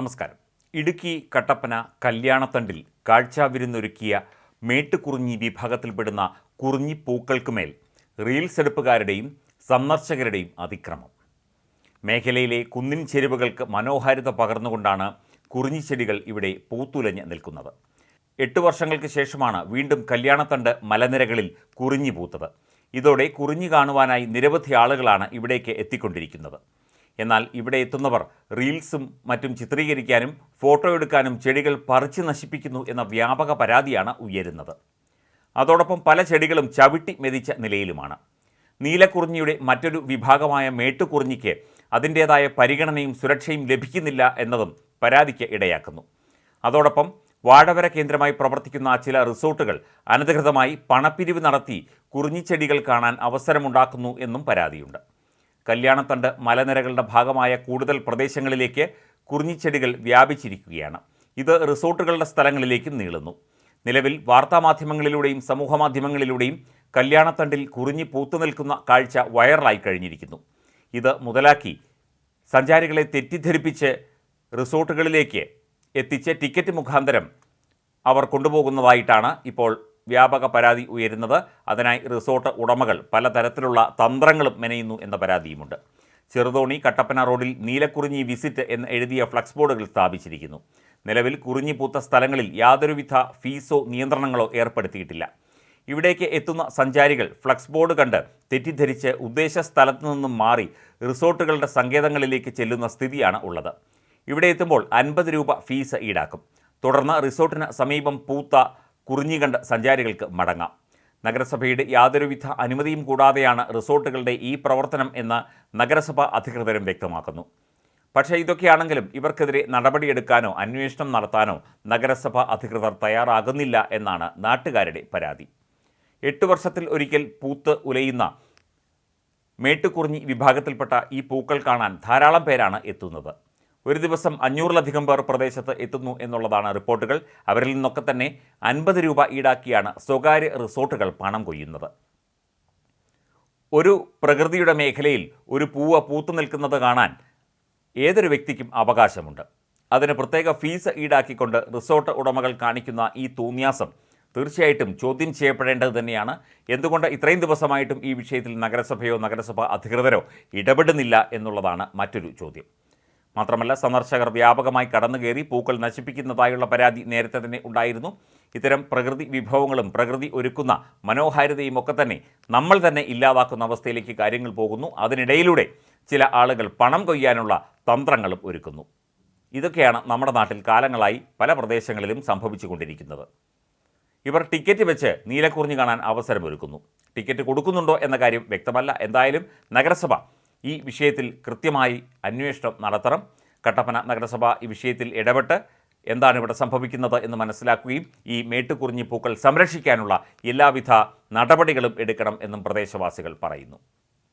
നമസ്കാരം. ഇടുക്കി കട്ടപ്പന കല്യാണത്തണ്ടിൽ കാഴ്ചാവിരുന്നൊരുക്കിയ മേട്ടുകുറിഞ്ഞി വിഭാഗത്തിൽപ്പെടുന്ന കുറിഞ്ഞി പൂക്കൾക്കുമേൽ റീൽസ് എടുപ്പുകാരുടെയും സന്ദർശകരുടെയും അതിക്രമം. മേഖലയിലെ കുന്നിൻ ചെരുവുകൾക്ക് മനോഹാരിത പകർന്നുകൊണ്ടാണ് കുറിഞ്ഞിച്ചെടികൾ ഇവിടെ പൂത്തുലഞ്ഞ് നിൽക്കുന്നത്. എട്ട് വർഷങ്ങൾക്ക് ശേഷമാണ് വീണ്ടും കല്യാണത്തണ്ട് മലനിരകളിൽ കുറിഞ്ഞി പൂത്തത്. ഇതോടെ കുറിഞ്ഞി കാണുവാനായി നിരവധി ആളുകളാണ് ഇവിടേക്ക് എത്തിക്കൊണ്ടിരിക്കുന്നത്. എന്നാൽ ഇവിടെ എത്തുന്നവർ റീൽസും മറ്റും ചിത്രീകരിക്കാനും ഫോട്ടോ എടുക്കാനും ചെടികൾ പറിച്ചു നശിപ്പിക്കുന്നു എന്ന വ്യാപക പരാതിയാണ് ഉയരുന്നത്. അതോടൊപ്പം പല ചെടികളും ചവിട്ടി മെതിച്ച നിലയിലുമാണ്. നീലക്കുറിഞ്ഞിയുടെ മറ്റൊരു വിഭാഗമായ മേട്ടുകുറിഞ്ഞിക്ക് അതിന്റേതായ പരിഗണനയും സുരക്ഷയും ലഭിക്കുന്നില്ല എന്നതും പരാതിക്ക് ഇടയാക്കുന്നു. അതോടൊപ്പം വാഴവര കേന്ദ്രമായി പ്രവർത്തിക്കുന്ന ചില റിസോർട്ടുകൾ അനധികൃതമായി പണപ്പിരിവ് നടത്തി കുറിഞ്ഞിച്ചെടികൾ കാണാൻ അവസരമുണ്ടാക്കുന്നു എന്നും പരാതിയുണ്ട്. കല്യാണത്തണ്ട് മലനിരകളുടെ ഭാഗമായ കൂടുതൽ പ്രദേശങ്ങളിലേക്ക് കുറിഞ്ഞിച്ചെടികൾ വ്യാപിച്ചിരിക്കുകയാണ്. ഇത് റിസോർട്ടുകളുടെ സ്ഥലങ്ങളിലേക്കും നീളുന്നു. നിലവിൽ വാർത്താമാധ്യമങ്ങളിലൂടെയും സമൂഹമാധ്യമങ്ങളിലൂടെയും കല്യാണത്തണ്ടിൽ കുറിഞ്ഞി പൂത്തു നിൽക്കുന്ന കാഴ്ച വൈറലായി കഴിഞ്ഞിരിക്കുന്നു. ഇത് മുതലാക്കി സഞ്ചാരികളെ തെറ്റിദ്ധരിപ്പിച്ച് റിസോർട്ടുകളിലേക്ക് എത്തിച്ച് ടിക്കറ്റ് മുഖാന്തരം അവർ കൊണ്ടുപോകുന്നതായിട്ടാണ് ഇപ്പോൾ വ്യാപക പരാതി ഉയരുന്നത്. അതിനായി റിസോർട്ട് ഉടമകൾ പലതരത്തിലുള്ള തന്ത്രങ്ങളും മെനയുന്നു എന്ന പരാതിയുമുണ്ട്. ചെറുതോണി കട്ടപ്പന റോഡിൽ നീലക്കുറിഞ്ഞി വിസിറ്റ് എന്ന് എഴുതിയ ഫ്ലക്സ് ബോർഡുകൾ സ്ഥാപിച്ചിരിക്കുന്നു. നിലവിൽ കുറിഞ്ഞി പൂത്ത സ്ഥലങ്ങളിൽ യാതൊരുവിധ ഫീസോ നിയന്ത്രണങ്ങളോ ഏർപ്പെടുത്തിയിട്ടില്ല. ഇവിടേക്ക് എത്തുന്ന സഞ്ചാരികൾ ഫ്ലക്സ് ബോർഡ് കണ്ട് തെറ്റിദ്ധരിച്ച് ഉദ്ദേശ സ്ഥലത്തു നിന്നും മാറി റിസോർട്ടുകളുടെ സങ്കേതങ്ങളിലേക്ക് ചെല്ലുന്ന സ്ഥിതിയാണ് ഉള്ളത്. ഇവിടെ എത്തുമ്പോൾ അൻപത് രൂപ ഫീസ് ഈടാക്കും. തുടർന്ന് റിസോർട്ടിന് സമീപം പൂത്ത കുറിഞ്ഞി കണ്ട് സഞ്ചാരികൾക്ക് മടങ്ങാം. നഗരസഭയുടെ യാതൊരുവിധ അനുമതിയും കൂടാതെയാണ് റിസോർട്ടുകളുടെ ഈ പ്രവർത്തനം എന്ന് നഗരസഭ അധികൃതരും വ്യക്തമാക്കുന്നു. പക്ഷേ ഇതൊക്കെയാണെങ്കിലും ഇവർക്കെതിരെ നടപടിയെടുക്കാനോ അന്വേഷണം നടത്താനോ നഗരസഭ അധികൃതർ തയ്യാറാകുന്നില്ല എന്നാണ് നാട്ടുകാരുടെ പരാതി. എട്ട് വർഷത്തിൽ ഒരിക്കൽ പൂത്ത് ഉലയുന്ന മേട്ടുകുറിഞ്ഞി വിഭാഗത്തിൽപ്പെട്ട ഈ പൂക്കൾ കാണാൻ ധാരാളം പേരാണ് എത്തുന്നത്. ഒരു ദിവസം അഞ്ഞൂറിലധികം പേർ പ്രദേശത്ത് എത്തുന്നു എന്നുള്ളതാണ് റിപ്പോർട്ടുകൾ. അവരിൽ നിന്നൊക്കെ തന്നെ അൻപത് രൂപ ഈടാക്കിയാണ് സ്വകാര്യ റിസോർട്ടുകൾ പണം കൊയ്യുന്നത്. ഒരു പ്രകൃതിയുടെ മേഖലയിൽ ഒരു പൂവ് പൂത്തു നിൽക്കുന്നത് കാണാൻ ഏതൊരു വ്യക്തിക്കും അവകാശമുണ്ട്. അതിന് പ്രത്യേക ഫീസ് ഈടാക്കിക്കൊണ്ട് റിസോർട്ട് ഉടമകൾ കാണിക്കുന്ന ഈ തൂന്യാസം തീർച്ചയായിട്ടും ചോദ്യം ചെയ്യപ്പെടേണ്ടത് തന്നെയാണ്. എന്തുകൊണ്ട് ഇത്രയും ദിവസമായിട്ടും ഈ വിഷയത്തിൽ നഗരസഭയോ നഗരസഭാ അധികൃതരോ ഇടപെടുന്നില്ല എന്നുള്ളതാണ് മറ്റൊരു ചോദ്യം. മാത്രമല്ല സന്ദർശകർ വ്യാപകമായി കടന്നുകയറി പൂക്കൾ നശിപ്പിക്കുന്നതായുള്ള പരാതി നേരത്തെ തന്നെ ഉണ്ടായിരുന്നു. ഇത്തരം പ്രകൃതി വിഭവങ്ങളും പ്രകൃതി ഒരുക്കുന്ന മനോഹാരിതയും ഒക്കെ തന്നെ നമ്മൾ തന്നെ ഇല്ലാതാക്കുന്ന അവസ്ഥയിലേക്ക് കാര്യങ്ങൾ പോകുന്നു. അതിനിടയിലൂടെ ചില ആളുകൾ പണം കൊയ്യാനുള്ള തന്ത്രങ്ങളും ഒരുക്കുന്നു. ഇതൊക്കെയാണ് നമ്മുടെ നാട്ടിൽ കാലങ്ങളായി പല പ്രദേശങ്ങളിലും സംഭവിച്ചുകൊണ്ടിരിക്കുന്നത്. ഇവർ ടിക്കറ്റ് വെച്ച് നീലക്കുറിഞ്ഞ് കാണാൻ അവസരമൊരുക്കുന്നു. ടിക്കറ്റ് കൊടുക്കുന്നുണ്ടോ എന്ന കാര്യം വ്യക്തമല്ല. എന്തായാലും നഗരസഭ ഈ വിഷയത്തിൽ കൃത്യമായി അന്വേഷണം നടത്തണം. കട്ടപ്പന നഗരസഭ ഈ വിഷയത്തിൽ ഇടപെട്ട് എന്താണ് ഇവിടെ സംഭവിക്കുന്നത് എന്ന് മനസ്സിലാക്കുകയും ഈ മേട്ടുകുറിഞ്ഞി പൂക്കൾ സംരക്ഷിക്കാനുള്ള എല്ലാവിധ നടപടികളും എടുക്കണം എന്നും പ്രദേശവാസികൾ പറയുന്നു.